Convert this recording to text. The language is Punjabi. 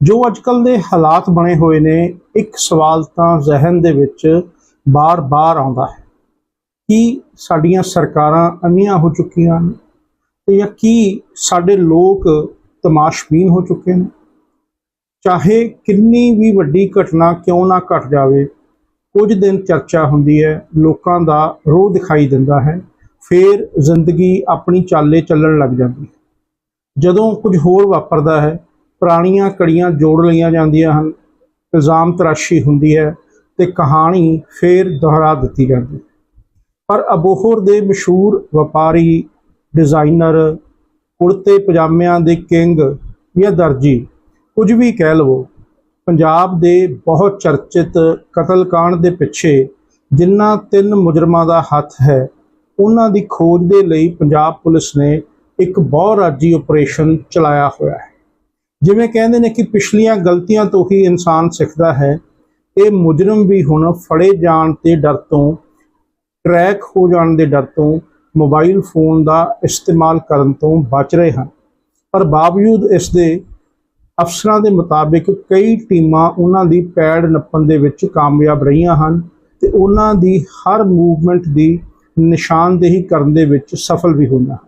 ਜੋ ਅੱਜਕੱਲ ਦੇ ਹਾਲਾਤ ਬਣੇ ਹੋਏ ਨੇ, ਇੱਕ ਸਵਾਲ ਤਾਂ ਜ਼ਿਹਨ ਦੇ ਵਿੱਚ ਬਾਰ-ਬਾਰ ਆਉਂਦਾ ਹੈ ਕਿ ਸਾਡੀਆਂ ਸਰਕਾਰਾਂ ਅੰਨੀਆਂ ਹੋ ਚੁੱਕੀਆਂ ਹਨ ਤੇ ਜਾਂ ਕੀ ਸਾਡੇ ਲੋਕ ਤਮਾਸ਼ਬੀਨ ਹੋ ਚੁੱਕੇ ਨੇ? ਚਾਹੇ ਕਿੰਨੀ ਵੀ ਵੱਡੀ ਘਟਨਾ ਕਿਉਂ ਨਾ ਘਟ ਜਾਵੇ, ਕੁਝ ਦਿਨ ਚਰਚਾ ਹੁੰਦੀ ਹੈ, ਲੋਕਾਂ ਦਾ ਰੋਹ ਦਿਖਾਈ ਦਿੰਦਾ ਹੈ, ਫਿਰ ਜ਼ਿੰਦਗੀ ਆਪਣੀ ਚਾਲੇ ਚੱਲਣ ਲੱਗ ਜਾਂਦੀ ਹੈ। ਜਦੋਂ ਕੁਝ ਹੋਰ ਵਾਪਰਦਾ ਹੈ ਪੁਰਾਣੀਆਂ ਕੜੀਆਂ ਜੋੜ ਲਈਆਂ ਜਾਂਦੀਆਂ ਹਨ। ਇਲਜ਼ਾਮ ਤਰਾਸ਼ੀ ਹੁੰਦੀ ਹੈ ਤੇ ਕਹਾਣੀ ਫੇਰ ਦੁਹਰਾ ਦਿੱਤੀ ਜਾਂਦੀ ਹੈ। ਪਰ ਅਬੋਹਰ ਦੇ ਮਸ਼ਹੂਰ ਵਪਾਰੀ, ਡਿਜ਼ਾਈਨਰ, ਕੁੜਤੇ ਪਜਾਮਿਆਂ ਦੇ ਕਿੰਗ ਜਾਂ ਦਰਜੀ, ਕੁਝ ਵੀ ਕਹਿ ਲਵੋ, ਪੰਜਾਬ ਦੇ ਬਹੁਤ ਚਰਚਿਤ ਕਤਲकांड ਦੇ ਪਿੱਛੇ ਜਿਨ੍ਹਾਂ ਤਿੰਨ ਮੁਜਰਮਾਂ ਦਾ ਹੱਥ ਹੈ, ਉਹਨਾਂ ਦੀ ਖੋਜ ਦੇ ਲਈ ਪੰਜਾਬ ਪੁਲਿਸ ਨੇ ਇੱਕ ਬਹੁਰਾਜੀ ਆਪਰੇਸ਼ਨ ਚਲਾਇਆ ਹੋਇਆ ਹੈ। ਜਿਵੇਂ ਕਹਿੰਦੇ ਨੇ ਕਿ ਪਿਛਲੀਆਂ ਗਲਤੀਆਂ ਤੋਂ ਹੀ ਇਨਸਾਨ ਸਿੱਖਦਾ ਹੈ, ਇਹ ਮੁਜਰਮ ਵੀ ਹੁਣ ਫੜੇ ਜਾਣ ਤੇ ਡਰ ਤੋਂ ਟਰੈਕ ਹੋ ਜਾਣ ਦੇ ਡਰ ਤੋਂ ਮੋਬਾਈਲ ਫੋਨ ਦਾ ਇਸਤੇਮਾਲ ਕਰਨ ਤੋਂ ਬਚ ਰਹੇ ਹਨ। ਪਰ ਬਾਵਜੂਦ ਇਸ ਦੇ ਅਫਸਰਾਂ ਦੇ ਮੁਤਾਬਿਕ ਕਈ ਟੀਮਾਂ ਉਹਨਾਂ ਦੀ ਪੈੜ ਨੱਪਣ ਦੇ ਵਿੱਚ ਕਾਮਯਾਬ ਰਹੀਆਂ ਹਨ ਤੇ ਉਹਨਾਂ ਦੀ ਹਰ ਮੂਵਮੈਂਟ ਦੀ ਨਿਸ਼ਾਨਦੇਹੀ ਕਰਨ ਦੇ ਵਿੱਚ ਸਫਲ ਵੀ ਹੋਈਆਂ ਹਨ।